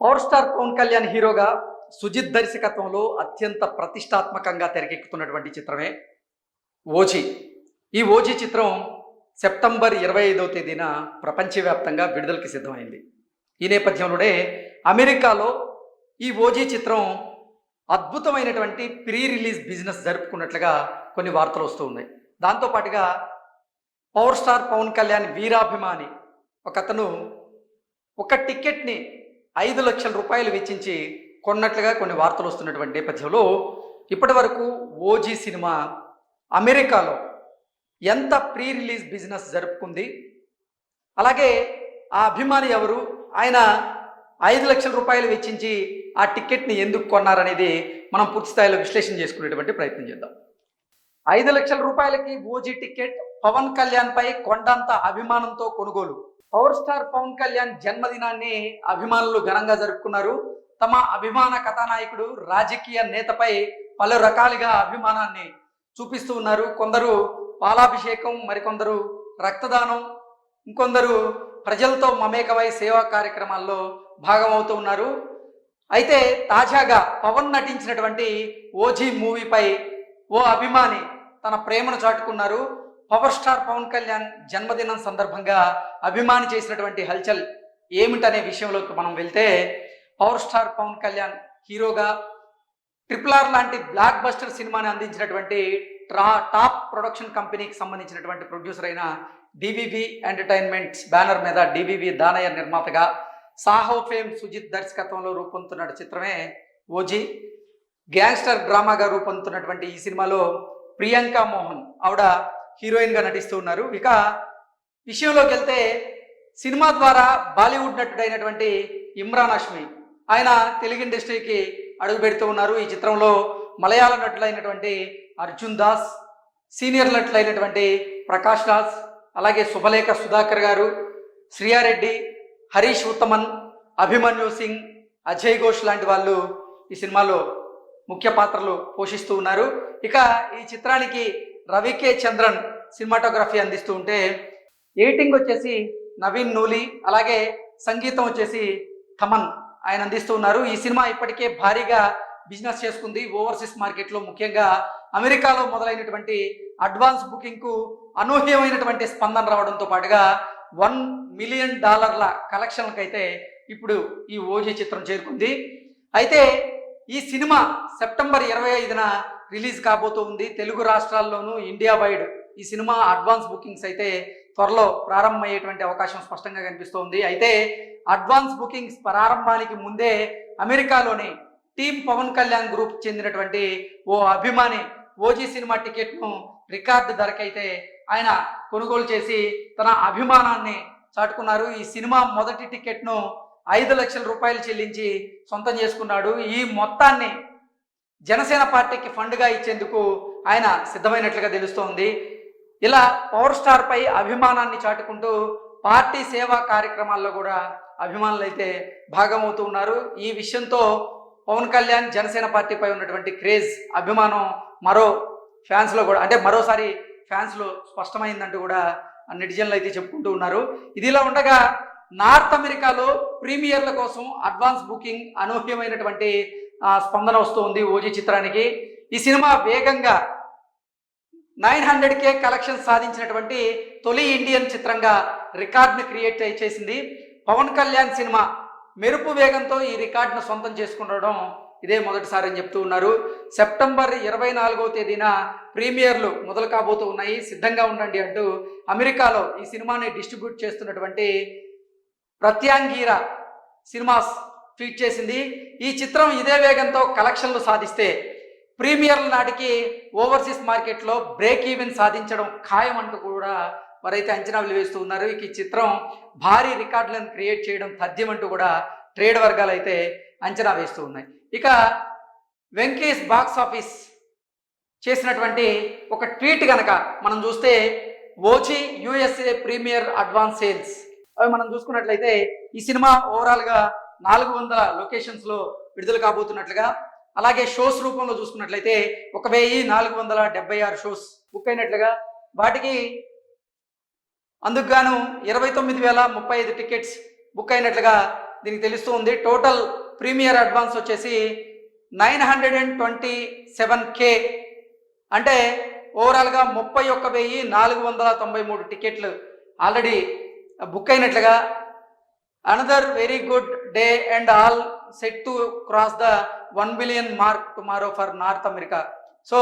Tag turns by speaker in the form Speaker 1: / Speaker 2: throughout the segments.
Speaker 1: Power star Pawan Kalyan హీరోగా సుజిత్ దర్శకత్వంలో అత్యంత ప్రతిష్టాత్మకంగా తెరకెక్కుతున్నటువంటి చిత్రమే ఓజీ. ఈ ఓజీ చిత్రం సెప్టెంబర్ ఇరవై ఐదవ తేదీన ప్రపంచవ్యాప్తంగా విడుదలకి సిద్ధమైంది. ఈ నేపథ్యంలోనే అమెరికాలో ఈ ఓజీ చిత్రం అద్భుతమైనటువంటి ప్రీ రిలీజ్ బిజినెస్ జరుపుకున్నట్లుగా కొన్ని వార్తలు వస్తూ ఉన్నాయి. దాంతోపాటుగా పవర్ స్టార్ పవన్ కళ్యాణ్ వీరాభిమాని ఒక అతను ఒక టికెట్ని ఐదు లక్షల రూపాయలు వెచ్చించి కొన్నట్లుగా కొన్ని వార్తలు వస్తున్నటువంటి నేపథ్యంలో ఇప్పటి వరకు ఓజీ సినిమా అమెరికాలో ఎంత ప్రీ రిలీజ్ బిజినెస్ జరుపుకుంది? అలాగే ఆ అభిమాని ఎవరు? ఆయన ఐదు లక్షల రూపాయలు వెచ్చించి ఆ టికెట్ని ఎందుకు కొన్నారనేది మనం పూర్తి స్థాయిలో విశ్లేషణ చేసుకునేటువంటి ప్రయత్నం చేద్దాం. ఐదు లక్షల రూపాయలకి ఓజీ టికెట్ పవన్ కళ్యాణ్పై కొండంత అభిమానంతో కొనుగోలు. పవర్ స్టార్ పవన్ కళ్యాణ్ జన్మదినాన్ని అభిమానులు ఘనంగా జరుపుకున్నారు. తమ అభిమాన కథానాయకుడు రాజకీయ నేతపై పలు రకాలుగా అభిమానాన్ని చూపిస్తూ ఉన్నారు. కొందరు పాలాభిషేకం మరికొందరు రక్తదానం ఇంకొందరు ప్రజలతో మమేకమై సేవా కార్యక్రమాల్లో భాగమవుతూ ఉన్నారు. అయితే తాజాగా పవన్ నటించినటువంటి ఓజీ మూవీపై ఓ అభిమాని తన ప్రేమను చాటుకున్నారు. పవర్ స్టార్ పవన్ కళ్యాణ్ జన్మదినం సందర్భంగా అభిమాని చేసినటువంటి హల్చల్ ఏమిటనే విషయంలోకి మనం వెళ్తే పవర్ స్టార్ పవన్ కళ్యాణ్ హీరోగా ట్రిపుల్ ఆర్ లాంటి బ్లాక్ బస్టర్ సినిమాని అందించినటువంటి ట్రా టాప్ ప్రొడక్షన్ కంపెనీకి సంబంధించినటువంటి ప్రొడ్యూసర్ అయిన డివివి ఎంటర్టైన్మెంట్స్ బ్యానర్ మీద డివివి దానయ్య నిర్మాతగా సాహో ఫేమ్ సుజిత్ దర్శకత్వంలో రూపొందుతున్న చిత్రమే ఓజీ. గ్యాంగ్స్టర్ డ్రామాగా రూపొందుతున్నటువంటి ఈ సినిమాలో ప్రియాంక మోహన్ ఆవిడ హీరోయిన్గా నటిస్తూ ఉన్నారు. ఇక విషయంలోకి వెళ్తే సినిమా ద్వారా బాలీవుడ్ నటుడైనటువంటి ఇమ్రాన్ హష్మి ఆయన తెలుగు ఇండస్ట్రీకి అడుగు పెడుతూ ఉన్నారు. ఈ చిత్రంలో మలయాళ నటులైనటువంటి అర్జున్ దాస్ సీనియర్ నటులైనటువంటి ప్రకాష్ రాజ్ అలాగే శుభలేఖ సుధాకర్ గారు శ్రియారెడ్డి హరీష్ ఉత్తమన్ అభిమన్యు సింగ్ అజయ్ ఘోష్ లాంటి వాళ్ళు ఈ సినిమాలో ముఖ్య పాత్రలు పోషిస్తూ ఉన్నారు. ఇక ఈ చిత్రానికి రవికే చంద్రన్ సినిమాటోగ్రఫీ అందిస్తూ ఉంటే ఎడిటింగ్ వచ్చేసి నవీన్ నూలి అలాగే సంగీతం వచ్చేసి థమన్ ఆయన అందిస్తూ ఉన్నారు. ఈ సినిమా ఇప్పటికే భారీగా బిజినెస్ చేసుకుంది. ఓవర్సీస్ మార్కెట్లో ముఖ్యంగా అమెరికాలో మొదలైనటువంటి అడ్వాన్స్ బుకింగ్కు అనూహ్యమైనటువంటి స్పందన రావడంతో పాటుగా వన్ మిలియన్ డాలర్ల కలెక్షన్లకు అయితే ఇప్పుడు ఈ ఓజీ చిత్రం చేరుకుంది. అయితే ఈ సినిమా సెప్టెంబర్ ఇరవై ఐదున రిలీజ్ కాబోతోంది తెలుగు రాష్ట్రాల్లోనూ ఇండియా వైడ్ ఈ సినిమా అడ్వాన్స్ బుకింగ్స్ అయితే త్వరలో ప్రారంభమయ్యేటువంటి అవకాశం స్పష్టంగా కనిపిస్తోంది. అయితే అడ్వాన్స్ బుకింగ్స్ ప్రారంభానికి ముందే అమెరికాలోని టీం పవన్ కళ్యాణ్ గ్రూప్ చెందినటువంటి ఓ అభిమాని ఓజీ సినిమా టికెట్ను రికార్డు ధరకైతే ఆయన కొనుగోలు చేసి తన అభిమానాన్ని చాటుకున్నారు. ఈ సినిమా మొదటి టికెట్ను ఐదు లక్షల రూపాయలు చెల్లించి సొంతం చేసుకున్నాడు. ఈ మొత్తాన్ని జనసేన పార్టీకి ఫండ్గా ఇచ్చేందుకు ఆయన సిద్ధమైనట్లుగా తెలుస్తోంది. ఇలా పవర్ స్టార్ పై అభిమానాన్ని చాటుకుంటూ పార్టీ సేవా కార్యక్రమాల్లో కూడా అభిమానులు అయితే భాగమవుతూ ఉన్నారు. ఈ విషయంతో పవన్ కళ్యాణ్ జనసేన పార్టీపై ఉన్నటువంటి క్రేజ్ అభిమానం మరో ఫ్యాన్స్లో కూడా అంటే మరోసారి ఫ్యాన్స్లో స్పష్టమైందంటూ కూడా నెటిజన్లు అయితే చెప్పుకుంటూ ఉన్నారు. ఇదిలా ఉండగా నార్త్ అమెరికాలో ప్రీమియర్ల కోసం అడ్వాన్స్ బుకింగ్ అనూహ్యమైనటువంటి స్పందన వస్తుంది ఓజీ చిత్రానికి. ఈ సినిమా వేగంగా నైన్ హండ్రెడ్ కే కలెక్షన్ సాధించినటువంటి తొలి ఇండియన్ చిత్రంగా రికార్డ్ని క్రియేట్ చేసింది. పవన్ కళ్యాణ్ సినిమా మెరుపు వేగంతో ఈ రికార్డును సొంతం చేసుకుండడం ఇదే మొదటిసారి అని చెప్తూ ఉన్నారు. సెప్టెంబర్ ఇరవై నాలుగవ తేదీన ప్రీమియర్లు మొదలు కాబోతూ ఉన్నాయి. సిద్ధంగా ఉండండి అంటూ అమెరికాలో ఈ సినిమాని డిస్ట్రిబ్యూట్ చేస్తున్నటువంటి ప్రత్యాంగీర సినిమాస్ ట్వీట్ చేసింది ఈ చిత్రం ఇదే వేగంతో కలెక్షన్లు సాధిస్తే ప్రీమియర్ల నాటికి ఓవర్సీస్ మార్కెట్లో బ్రేక్ ఈవెన్ సాధించడం ఖాయం అంటూ కూడా వారైతే అంచనాలు వేస్తూ ఉన్నారు. ఈ చిత్రం భారీ రికార్డులను క్రియేట్ చేయడం తథ్యం అంటూ కూడా ట్రేడ్ వర్గాలు అయితే అంచనా వేస్తూ ఉన్నాయి. ఇక వెంకటేష్ బాక్స్ ఆఫీస్ చేసినటువంటి ఒక ట్వీట్ కనుక మనం చూస్తే OG USA premiere advance sales. అవి మనం చూసుకున్నట్లయితే ఈ సినిమా ఓవరాల్గా నాలుగు వందల లొకేషన్స్లో విడుదల కాబోతున్నట్లుగా అలాగే షోస్ రూపంలో చూసుకున్నట్లయితే ఒక వెయ్యి నాలుగు వందల డెబ్బై ఆరు షోస్ బుక్ అయినట్లుగా వాటికి అందుకు గాను ఇరవై తొమ్మిది వేల ముప్పై ఐదు టికెట్స్ బుక్ అయినట్లుగా దీనికి తెలుస్తూ ఉంది. టోటల్ ప్రీమియర్ అడ్వాన్స్ వచ్చేసి nine hundred and twenty seven K అంటే ఓవరాల్గా ముప్పై ఒక్క వెయ్యి నాలుగు వందల తొంభై మూడు టికెట్లు already book అయినట్లుగా another very good day and all set to cross the one billion mark tomorrow for North America so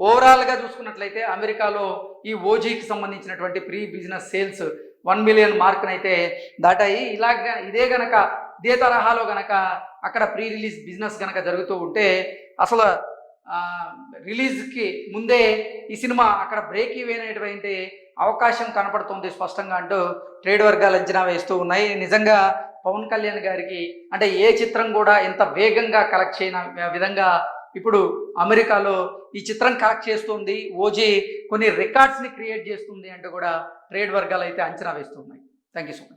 Speaker 1: ఓవరాల్గా చూసుకున్నట్లయితే అమెరికాలో ఈ ఓజీకి సంబంధించినటువంటి pre business sales one billion మార్క్ని అయితే దాటాయి. ఇలాగ ఇదే గనక ఇదే తరహాలో గనక అక్కడ ప్రీ రిలీజ్ బిజినెస్ గనక జరుగుతూ ఉంటే అసలు రిలీజ్కి ముందే ఈ సినిమా అక్కడ బ్రేక్ ఈవెన్ అనేటువంటి అవకాశం కనపడుతుంది స్పష్టంగా అంటూ ట్రేడ్ వర్గాలు అంచనా వేస్తూ ఉన్నాయి. నిజంగా పవన్ కళ్యాణ్ గారికి అంటే ఏ చిత్రం కూడా ఇంత వేగంగా కలెక్ట్ చేయన విధంగా ఇప్పుడు అమెరికాలో ఈ చిత్రం కలెక్ట్ చేస్తుంది. ఓజీ కొన్ని రికార్డ్స్ని క్రియేట్ చేస్తుంది అంటూ కూడా ట్రేడ్ వర్గాలు అయితే అంచనా వేస్తున్నాయి థ్యాంక్ యూ సో మచ్.